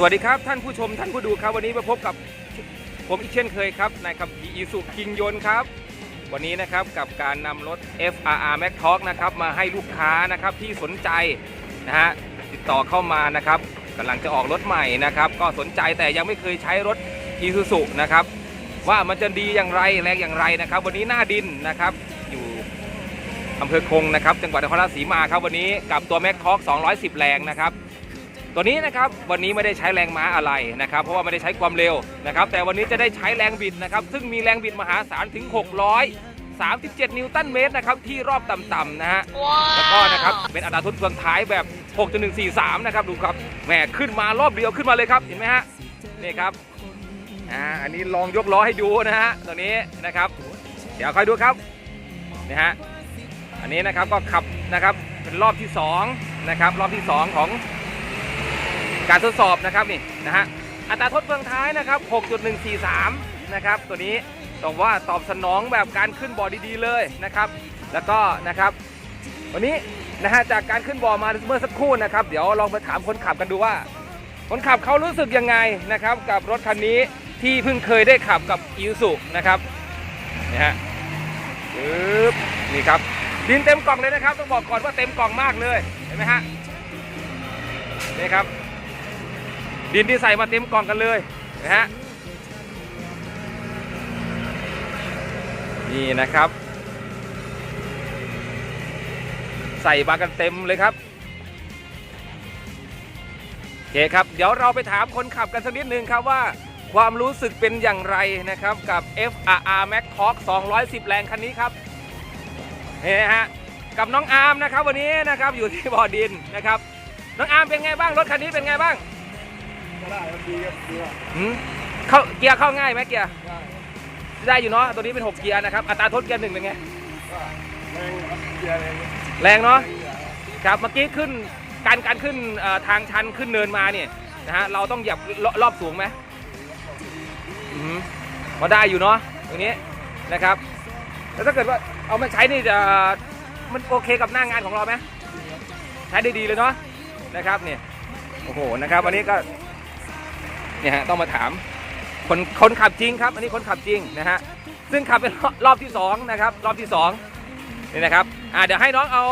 สวัสดีครับท่านผู้ชมท่านผู้ดูครับ วันนี้มาพบกับผมอีกเช่นเคยครับนายขับขี่อีสุคิงยนครับ วันนี้นะครับกับการนำรถ FRR Max Talk นะครับมาให้ลูกค้านะครับที่สนใจนะฮะติดต่อเข้ามานะครับกำลังจะออกรถใหม่นะครับก็สนใจแต่ยังไม่เคยใช้รถ i s u z u นะครับว่ามันจะดีอย่างไรแรงอย่างไรนะครับ วันนี้หน้าดินนะครับอยู่อำเภอคงนะครับจังหวัดนครราชสีมาครับวันนี้กับตัว Max Talk 210 แรงนะครับ ตัวนี้นะครับวันนี้ไม่ได้ใช้แรงม้าอะไรนะครับ เพราะว่าไม่ได้ใช้ความเร็วนะครับ แต่วันนี้จะได้ใช้แรงบิดนะครับ ซึ่งมีแรงบิดมหาศาลถึง637 นิวตันเมตรนะครับที่รอบต่ำๆนะฮะ แล้วก็นะครับเป็นอัตราทุนส่วนท้ายแบบ 6.143 นะครับดูครับแหมขึ้นมารอบเดียวขึ้นมาเลยครับเห็นไหมฮะนี่ครับอ่าอันนี้ลองยกล้อให้ดูนะฮะตัวนี้นะครับ เดี๋ยวคอยดูครับนี่ฮะอันนี้นะครับก็ขับนะครับเป็นรอบที่สองนะครับรอบที่สองของ การทดสอบนะครับนี่นะฮะอัตราทดเบื้องท้ายนะครับ 6.143 นะครับ ตัวนี้ต้องว่าตอบสนองแบบการขึ้นบอดีๆเลยนะครับ แล้วก็นะครับ วันนี้นะฮะจากการขึ้นบอมาเมื่อสักครู่นะครับ เดี๋ยวลองไปถามคนขับกันดูว่า คนขับเขารู้สึกยังไงนะครับ กับรถคันนี้ที่เพิ่งเคยได้ขับกับอิ s u นะครับนี่ฮะปึ๊บนี่ครับดินเต็มกล่องเลยนะครับ ต้องบอกก่อนว่าเต็มกล่องมากเลยเห็นไหมฮะนี่ครับ ดินที่ใส่มาเต็มกล่องกันเลยนะฮะนี่นะครับ ใส่มากันเต็มเลยครับโอเคครับ เดี๋ยวเราไปถามคนขับกันสักนิดนึงครับว่าความรู้สึกเป็นอย่างไรนะครับกับ FRR Max Talk 210 แรงคันนี้ครับนี่นะฮะกับน้องอาร์มนะครับวันนี้นะครับอยู่ที่บ่อดินนะครับ น้องอาร์มเป็นไงบ้างรถคันนี้เป็นไงบ้าง ได้ครับดีครับดีว่าหืมเข้าเกียร์เข้าง่ายไหมเกียร์ได้ได้อยู่เนาะตัวนี้เป็น6เกียร์นะครับอัตราทดเกียร์หนึ่งเป็นไงก็แรงครับเกียร์แรงแรงเนาะแรงอยู่แล้วครับเมื่อกี้ขึ้นการการขึ้นเอ่อทางชันขึ้นเนินมาเนี่ยนะฮะเราต้องเหยียบรรอบสูงไหมอืมพอได้อยู่เนาะตรงนี้นะครับแล้วถ้าเกิดว่าเอามาใช้นี่จะมันโอเคกับหน้างานของเราไหมใช้ได้ดีเลยเนาะนะครับเนี่ยโอ้โหนะครับวันนี้ก็ เนี่ยฮะต้องมาถามคนคนขับจริงครับ อันนี้คนขับจริงนะฮะซึ่งขับเป็นรอบที่สองนะครับรอบที่สองนี่นะครับอ่าเดี๋ยวให้น้องเอา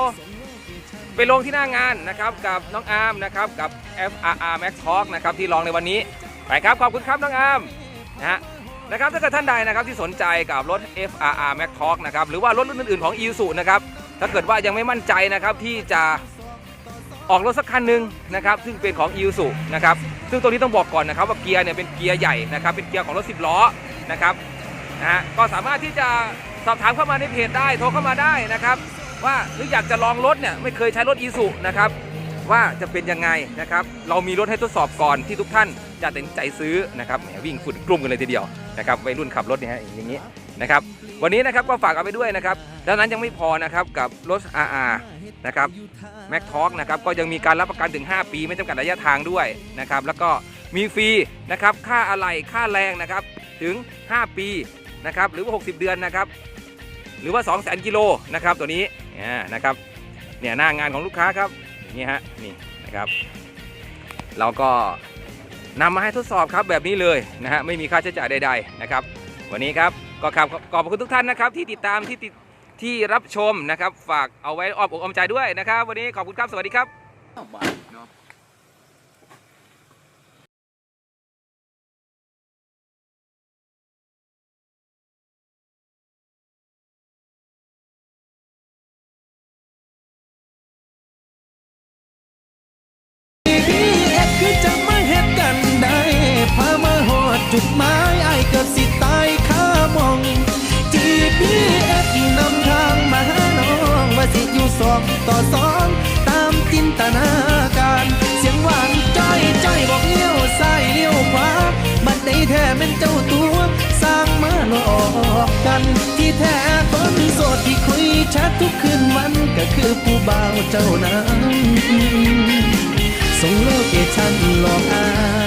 ไปลงที่หน้างานนะครับกับน้องอาร์มนะครับกับ FRR Max Talk นะครับที่ลองในวันนี้ไปครับขอบคุณครับน้องอาร์มนะฮะนะครับถ้าเกิดท่านใดนะครับที่สนใจกับรถ FRR Max Talk นะครับหรือว่ารถรุ่นอื่นๆของ i s u นะครับถ้าเกิดว่ายังไม่มั่นใจนะครับที่จะ ออกรถสักคันหนึ่งนะครับซึ่งเป็นของ i s u นะครับซึ่งตัวนี้ต้องบอกก่อนนะครับว่าเกียร์เนี่ยเป็นเกียร์ใหญ่นะครับเป็นเกียร์ของรถ 10 ล้อนะครับนะฮะก็สามารถที่จะสอบถามเข้ามาในเพจได้โทรเข้ามาได้นะครับว่าหรืออยากจะลองรถเนี่ยไม่เคยใช้รถอีสุนะครับว่าจะเป็นยังไงนะครับเรามีรถให้ทดสอบก่อนที่ทุกท่านจะตัดสินใจซื้อนะครับแหมวิ่งฝุ่นกลุ่มกันเลยทีเดียว นะครับวัยรุ่นขับรถเนี่ยฮะอย่างนี้นะครับวันนี้นะครับก็ฝากเอาไปด้วยนะครับดังนั้นยังไม่พอนะครับกับรถ RR นะครับแม็กทอกนะครับก็ยังมีการรับประกันถึง 5 ปี ไม่จำกัดระยะทางด้วยนะครับแล้วก็มีฟรีนะครับค่าอะไหล่ค่าแรงนะครับถึง 5 ปีนะครับหรือว่า 60 เดือนนะครับหรือว่า 2 0 0 0 0 0กิโลนะครับตัวนี้นะครับเนี่ยหน้างานของลูกค้าครับนี้ฮะนี่นะครับเราก็ นำมาให้ทดสอบครับแบบนี้เลยนะฮะไม่มีค่าใช้จ่ายใดๆนะครับ วันนี้ครับก็ขอบขอบคุณทุกท่านนะครับ ที่ติดตามที่ติดที่รับชมนะครับ ฝากเอาไว้อ้อมอกอ้อมใจด้วยนะครับ วันนี้ขอบคุณครับสวัสดีครับ สองต่อสองตามจินตนาการ เสียงหวานจ้อยจ้อยบอกเลี้ยวซ้ายเลี้ยวขวาบัดใดแท้เป็นเจ้าตัว สร้างมาหลอกกัน ที่แท้คนโสดที่คุยแชททุกคืนวันก็คือผู้บ่าวเจ้านั้นส่งโลกเคชั่นหลอกอาย